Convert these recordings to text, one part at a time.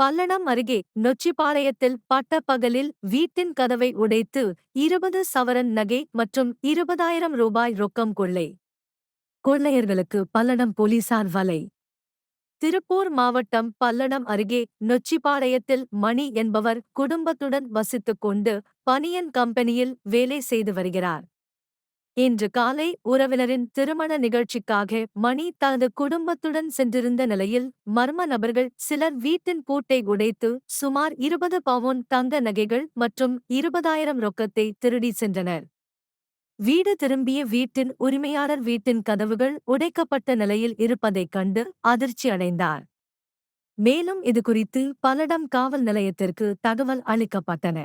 பல்லடம் அருகே நொச்சிபாளையத்தில் பட்டப்பகலில் வீட்டின் கதவை உடைத்து இருபது சவரன் நகை மற்றும் இருபதாயிரம் ரூபாய் ரொக்கம் கொள்ளை. கொள்ளையர்களுக்கு பல்லடம் போலீசார் வலை. திருப்பூர் மாவட்டம் பல்லடம் அருகே நொச்சிபாளையத்தில் மணி என்பவர் குடும்பத்துடன் வசித்துக் கொண்டு பனியன் கம்பெனியில் வேலை செய்து வருகிறார். இன்று காலை உறவினரின் திருமண நிகழ்ச்சிக்காக மணி தனது குடும்பத்துடன் சென்றிருந்த நிலையில் மர்ம நபர்கள் சிலர் வீட்டின் பூட்டை உடைத்து சுமார் இருபது பவுன் தங்க நகைகள் மற்றும் இருபதாயிரம் ரொக்கத்தை திருடி சென்றனர். வீடு திரும்பிய வீட்டின் உரிமையாளர் வீட்டின் கதவுகள் உடைக்கப்பட்ட நிலையில் இருப்பதைக் கண்டு அதிர்ச்சி அடைந்தார். மேலும் இதுகுறித்து பலடம் காவல் நிலையத்திற்கு தகவல் அளிக்கப்பட்டன.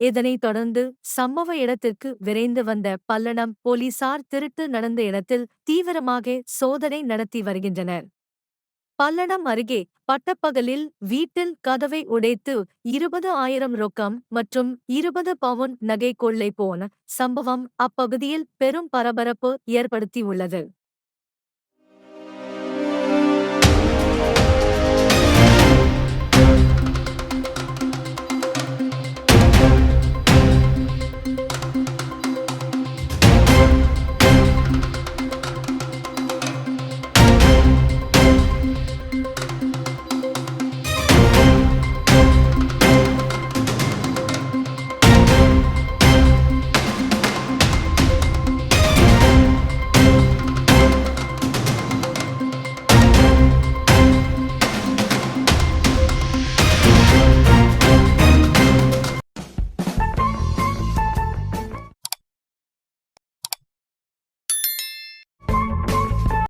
இதனைத் தொடர்ந்து சம்பவ இடத்திற்கு விரைந்து வந்த பல்லடம் போலீசார் திருட்டு நடந்த இடத்தில் தீவிரமாக சோதனை நடத்தி வருகின்றனர். பல்லடம் அருகே பட்டப்பகலில் வீட்டில் கதவை உடைத்து இருபது ஆயிரம் ரொக்கம் மற்றும் இருபது பவுன் நகை கொள்ளை போன சம்பவம் அப்பகுதியில் பெரும் பரபரப்பு ஏற்படுத்தியுள்ளது.